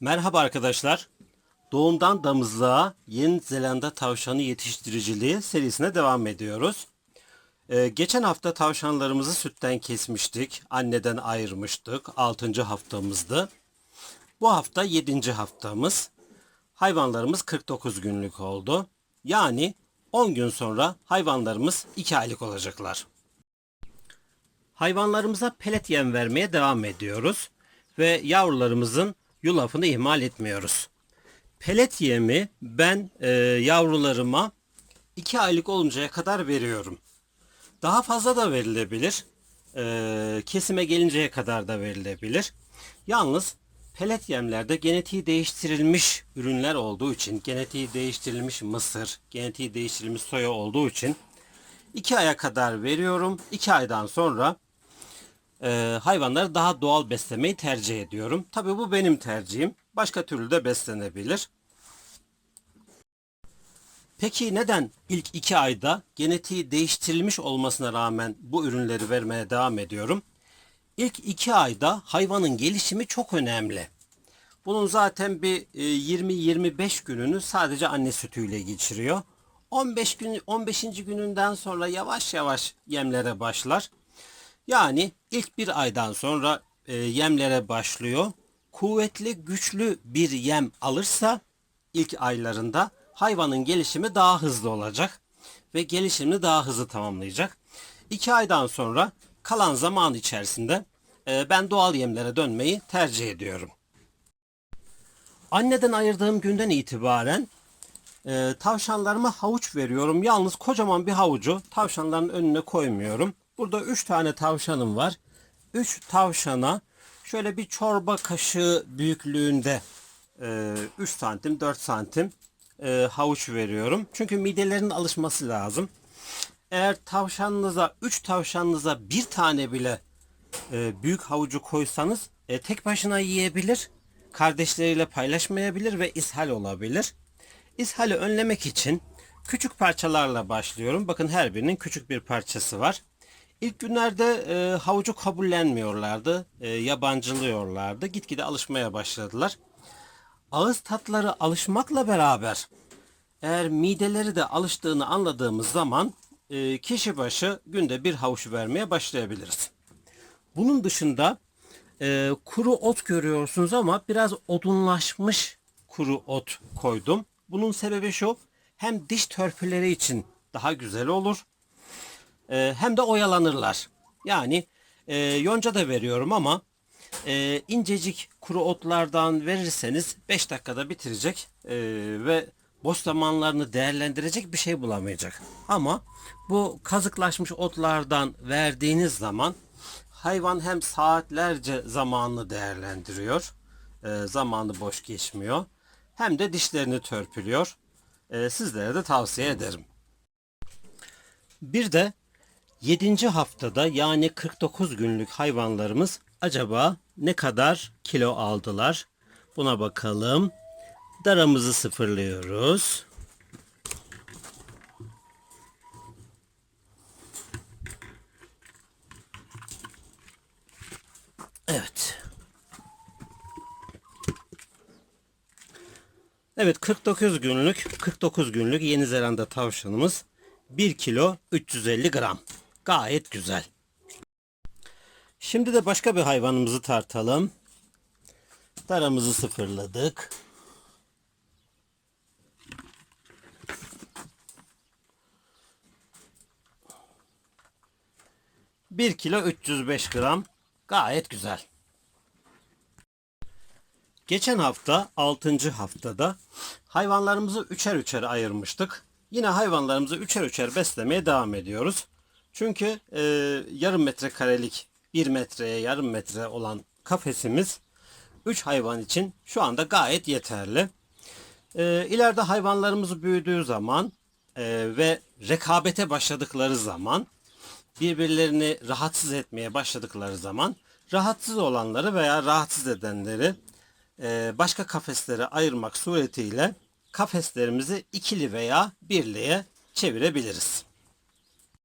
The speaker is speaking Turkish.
Merhaba arkadaşlar. Doğumdan damızlığa Yeni Zelanda tavşanı yetiştiriciliği serisine devam ediyoruz. Ee, geçen hafta tavşanlarımızı sütten kesmiştik. Anneden ayırmıştık. 6. haftamızdı. Bu hafta 7. haftamız. Hayvanlarımız 49 günlük oldu. Yani 10 gün sonra hayvanlarımız 2 aylık olacaklar. Hayvanlarımıza pelet yem vermeye devam ediyoruz ve yavrularımızın yulafını ihmal etmiyoruz. Pelet yemi ben e, yavrularıma 2 aylık oluncaya kadar veriyorum. Daha fazla da verilebilir. E, kesime gelinceye kadar da verilebilir. Yalnız pelet yemlerde genetiği değiştirilmiş ürünler olduğu için, genetiği değiştirilmiş mısır, genetiği değiştirilmiş soya olduğu için 2 aya kadar veriyorum. 2 aydan sonra e, hayvanları daha doğal beslemeyi tercih ediyorum. Tabii bu benim tercihim. Başka türlü de beslenebilir. Peki neden ilk iki ayda genetiği değiştirilmiş olmasına rağmen bu ürünleri vermeye devam ediyorum? İlk iki ayda hayvanın gelişimi çok önemli. Bunun zaten bir e, 20-25 gününü sadece anne sütüyle geçiriyor. 15 gün 15. gününden sonra yavaş yavaş yemlere başlar. Yani ilk bir aydan sonra e, yemlere başlıyor. Kuvvetli, güçlü bir yem alırsa ilk aylarında hayvanın gelişimi daha hızlı olacak ve gelişimini daha hızlı tamamlayacak. İki aydan sonra kalan zaman içerisinde e, ben doğal yemlere dönmeyi tercih ediyorum. Anneden ayırdığım günden itibaren e, tavşanlarıma havuç veriyorum. Yalnız kocaman bir havucu tavşanların önüne koymuyorum. Burada 3 tane tavşanım var. 3 tavşana şöyle bir çorba kaşığı büyüklüğünde e, 3 santim 4 santim e, havuç veriyorum. Çünkü midelerinin alışması lazım. Eğer tavşanınıza 3 tavşanınıza bir tane bile e, büyük havucu koysanız e, tek başına yiyebilir. Kardeşleriyle paylaşmayabilir ve ishal olabilir. İshali önlemek için küçük parçalarla başlıyorum. Bakın her birinin küçük bir parçası var. İlk günlerde e, havucu kabullenmiyorlardı, e, yabancılıyorlardı. Gitgide alışmaya başladılar. Ağız tatları alışmakla beraber eğer mideleri de alıştığını anladığımız zaman e, kişi başı günde bir havuç vermeye başlayabiliriz. Bunun dışında e, kuru ot görüyorsunuz ama biraz odunlaşmış kuru ot koydum. Bunun sebebi şu hem diş törpüleri için daha güzel olur e, hem de oyalanırlar. Yani e, yonca da veriyorum ama e, incecik kuru otlardan verirseniz 5 dakikada bitirecek e, ve boş zamanlarını değerlendirecek bir şey bulamayacak. Ama bu kazıklaşmış otlardan verdiğiniz zaman hayvan hem saatlerce zamanını değerlendiriyor, e, zamanı boş geçmiyor, hem de dişlerini törpülüyor. E, sizlere de tavsiye ederim. Bir de 7. haftada yani 49 günlük hayvanlarımız acaba ne kadar kilo aldılar? Buna bakalım. Daramızı sıfırlıyoruz. Evet. Evet 49 günlük 49 günlük Yeni Zelanda tavşanımız 1 kilo 350 gram. Gayet güzel. Şimdi de başka bir hayvanımızı tartalım. Daramızı sıfırladık. Bir kilo 305 gram. Gayet güzel. Geçen hafta 6. haftada hayvanlarımızı üçer üçer ayırmıştık. Yine hayvanlarımızı üçer üçer beslemeye devam ediyoruz. Çünkü e, yarım metrekarelik 1 metreye yarım metre olan kafesimiz 3 hayvan için şu anda gayet yeterli. E, ileride hayvanlarımız büyüdüğü zaman e, ve rekabete başladıkları zaman birbirlerini rahatsız etmeye başladıkları zaman rahatsız olanları veya rahatsız edenleri e, başka kafeslere ayırmak suretiyle kafeslerimizi ikili veya birliğe çevirebiliriz.